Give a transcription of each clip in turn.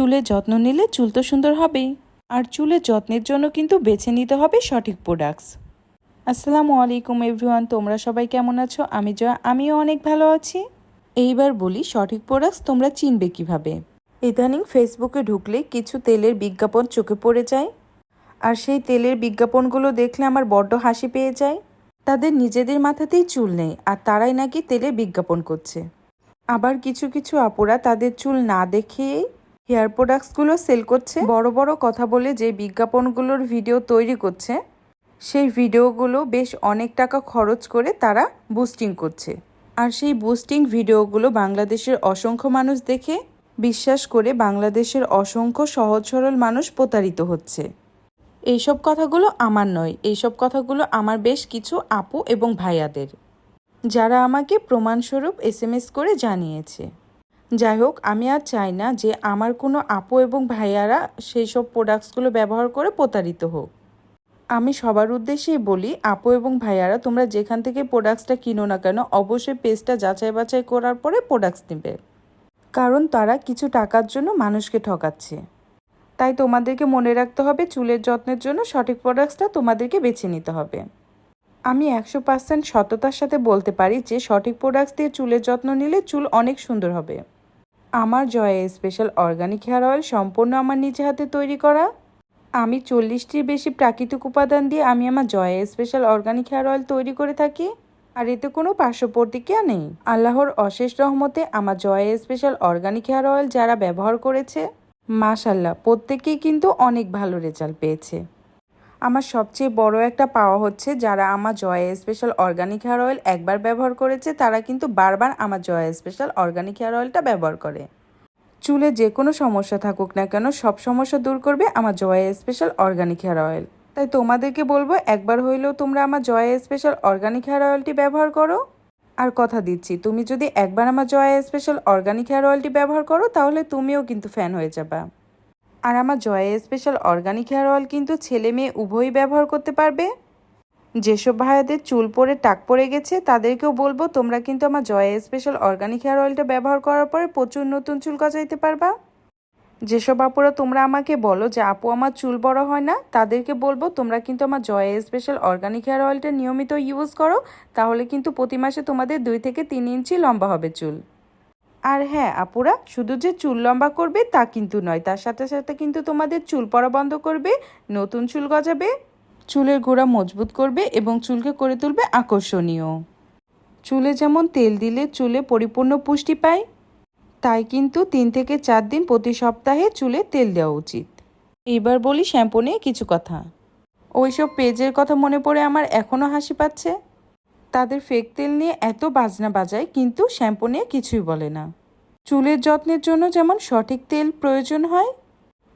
চুলের যত্ন নিলে চুল তো সুন্দর হবেই। আর চুলের যত্নের জন্য কিন্তু বেছে নিতে হবে সঠিক প্রোডাক্টস আসসালামু আলাইকুম এভরিওয়ান তোমরা সবাই কেমন আছো? আমি জয়া, আমিও অনেক ভালো আছি। এইবার বলি সঠিক প্রোডাক্টস তোমরা চিনবে কীভাবে। ইদানিং ফেসবুকে ঢুকলে কিছু তেলের বিজ্ঞাপন চোখে পড়ে যায়। আর সেই তেলের বিজ্ঞাপনগুলো দেখলে আমার বড্ড হাসি পেয়ে যায়। তাদের নিজেদের মাথাতেই চুল নেই, আর তারাই নাকি তেলের বিজ্ঞাপন করছে। আবার কিছু কিছু আপুরা তাদের চুল না দেখিয়েই হেয়ার প্রোডাক্টসগুলো সেল করছে। বড় বড় কথা বলে যে বিজ্ঞাপনগুলোর ভিডিও তৈরি করছে, সেই ভিডিওগুলো বেশ অনেক টাকা খরচ করে তারা বুস্টিং করছে। আর সেই বুস্টিং ভিডিওগুলো বাংলাদেশের অসংখ্য মানুষ দেখে বিশ্বাস করে বাংলাদেশের অসংখ্য সহজ সরল মানুষ প্রতারিত হচ্ছে। এইসব কথাগুলো আমার নয়, এইসব কথাগুলো আমার বেশ কিছু আপু এবং ভাইয়াদের, যারা আমাকে প্রমাণস্বরূপ এস করে জানিয়েছে। যাই হোক, আমি আর চাই না যে আমার কোনো আপু এবং ভাইয়ারা সেই সব প্রোডাক্টসগুলো ব্যবহার করে প্রতারিত হোক। আমি সবার উদ্দেশ্যেই বলি, আপু এবং ভাইয়ারা তোমরা যেখান থেকে প্রোডাক্টসটা কিনো না কেন, অবশ্যই পেজটা যাচাই বাছাই করার পরে প্রোডাক্টস নেবে। কারণ তারা কিছু টাকার জন্য মানুষকে ঠকাচ্ছে। তাই তোমাদেরকে মনে রাখতে হবে, চুলের যত্নের জন্য সঠিক প্রোডাক্টসটা তোমাদেরকে বেছে নিতে হবে। আমি একশো পার্সেন্ট সততার সাথে বলতে পারি যে সঠিক প্রোডাক্টস দিয়ে চুলের যত্ন নিলে চুল অনেক সুন্দর হবে। আমার Joya special organic hair oil সম্পূর্ণ আমার নিজে হাতে তৈরি করা। আমি চল্লিশটির বেশি প্রাকৃতিক উপাদান দিয়ে আমি আমার Joya special organic hair oil তৈরি করে থাকি। আর এতে কোনো পার্শ্ব প্রতিক্রিয়া নেই। আল্লাহর অশেষ রহমতে আমার Joya special organic hair oil যারা ব্যবহার করেছে মাশাল্লাহ প্রত্যেকেই কিন্তু অনেক ভালো রেজাল্ট পেয়েছে। আমার সবচেয়ে বড় একটা পাওয়া হচ্ছে যারা আমার Joya special organic hair oil একবার ব্যবহার করেছে, তারা কিন্তু বারবার আমার জয়া স্পেশাল অর্গানিক হেয়ার অয়েলটা ব্যবহার করে। চুলে যে কোনো সমস্যা থাকুক না কেন, সব সমস্যা দূর করবে আমার Joya special organic hair oil তাই তোমাদেরকে বলব, একবার হইলেও তোমরা আমার জয়া স্পেশাল অর্গানিক হেয়ার অয়েলটি ব্যবহার করো। আর কথা দিচ্ছি, তুমি যদি একবার আমার জয়া স্পেশাল অর্গানিক হেয়ার অয়েলটি ব্যবহার করো, তাহলে তুমিও কিন্তু ফ্যান হয়ে যাবা। আর আমার Joya special organic hair oil কিন্তু ছেলে মেয়ে উভয়ই ব্যবহার করতে পারবে। যেসব ভাইয়াদের চুল পরে টাক পড়ে গেছে, তাদেরকেও বলব তোমরা কিন্তু আমার জয়া স্পেশাল অর্গানিক হেয়ার অয়েলটা ব্যবহার করার পরে প্রচুর নতুন চুল গজাইতে পারবা। যেসব আপুরা তোমরা আমাকে বলো যে, আপু, আমার চুল বড় হয় না? তাদেরকে বলব তোমরা কিন্তু আমার জয়া স্পেশাল অর্গানিক হেয়ার অয়েলটা নিয়মিত ইউজ করো, তাহলে কিন্তু প্রতি মাসে তোমাদের দুই থেকে তিন ইঞ্চি লম্বা হবে চুল। আর হ্যাঁ আপুরা, শুধু যে চুল লম্বা করবে তা কিন্তু নয়, তার সাথে সাথে কিন্তু তোমাদের চুল পড়া বন্ধ করবে, নতুন চুল গজাবে, চুলের গোড়া মজবুত করবে এবং চুলকে করে তুলবে আকর্ষণীয়। চুলে যেমন তেল দিলে চুলে পরিপূর্ণ পুষ্টি পায়, তাই কিন্তু তিন থেকে চার দিন প্রতি সপ্তাহে চুলে তেল দেওয়া উচিত। এবার বলি শ্যাম্পু নিয়ে কিছু কথা। ওইসব পেজের কথা মনে পড়ে আমার এখনও হাসি পাচ্ছে। তাদের ফেক তেল নিয়ে এত বাজনা বাজায়, কিন্তু শ্যাম্পু নিয়ে কিছুই বলে না। চুলের যত্নের জন্য যেমন সঠিক তেল প্রয়োজন হয়,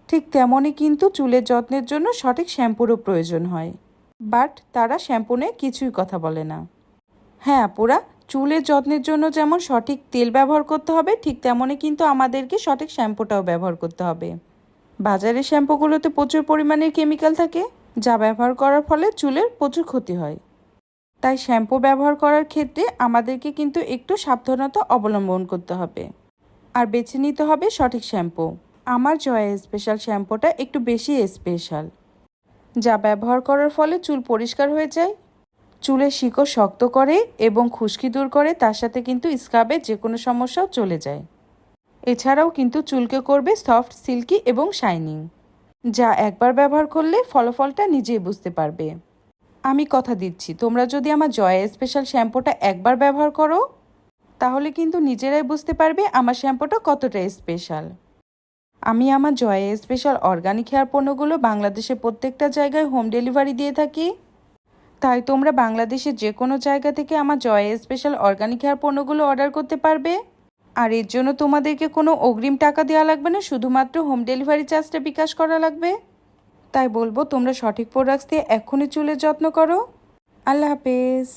ঠিক তেমনই কিন্তু চুলের যত্নের জন্য সঠিক শ্যাম্পুরও প্রয়োজন হয়। বাট তারা শ্যাম্পু নিয়ে কিছুই কথা বলে না। হ্যাঁ আপুরা, চুলের যত্নের জন্য যেমন সঠিক তেল ব্যবহার করতে হবে, ঠিক তেমনই কিন্তু আমাদেরকে সঠিক শ্যাম্পুটাও ব্যবহার করতে হবে। বাজারের শ্যাম্পুগুলোতে প্রচুর পরিমাণের কেমিক্যাল থাকে, যা ব্যবহার করার ফলে চুলের প্রচুর ক্ষতি হয়। তাই শ্যাম্পু ব্যবহার করার ক্ষেত্রে আমাদেরকে কিন্তু একটু সাবধানতা অবলম্বন করতে হবে। আর বেছে নিতে হবে সঠিক শ্যাম্পু। আমার জয়া স্পেশাল শ্যাম্পুটা একটু বেশি স্পেশাল, যা ব্যবহার করার ফলে চুল পরিষ্কার হয়ে যায়, চুলের শিকড় শক্ত করে এবং খুশকি দূর করে তার সাথে কিন্তু স্কাবের যে কোনো সমস্যাও চলে যায়। এছাড়াও কিন্তু চুলকে করবে সফট, সিল্কি এবং শাইনিং, যা একবার ব্যবহার করলে ফলাফলটা নিজেই বুঝতে পারবে। আমি কথা দিচ্ছি। তোমরা যদি আমার জয়া স্পেশাল শ্যাম্পুটা একবার ব্যবহার করো, তাহলে কিন্তু নিজেরাই বুঝতে পারবে আমার শ্যাম্পুটা কতটা স্পেশাল আমি আমার জয়া স্পেশাল অর্গানিক হেয়ার পণ্যগুলো বাংলাদেশের প্রত্যেকটা জায়গায় হোম ডেলিভারি দিয়ে থাকি। তাই তোমরা বাংলাদেশের যে কোনো জায়গা থেকে আমার জয়া স্পেশাল অর্গানিক হেয়ার পণ্যগুলো অর্ডার করতে পারবে। আর এর জন্য তোমাদেরকে কোনো অগ্রিম টাকা দেওয়া লাগবে না, শুধুমাত্র হোম ডেলিভারি চার্জটা বিকাশ করা লাগবে। তাই বলব তোমরা সঠিক প্রোডাক্টস দিয়ে এক্ষুনি চুলের যত্ন করো। আল্লাহ হাফেজ।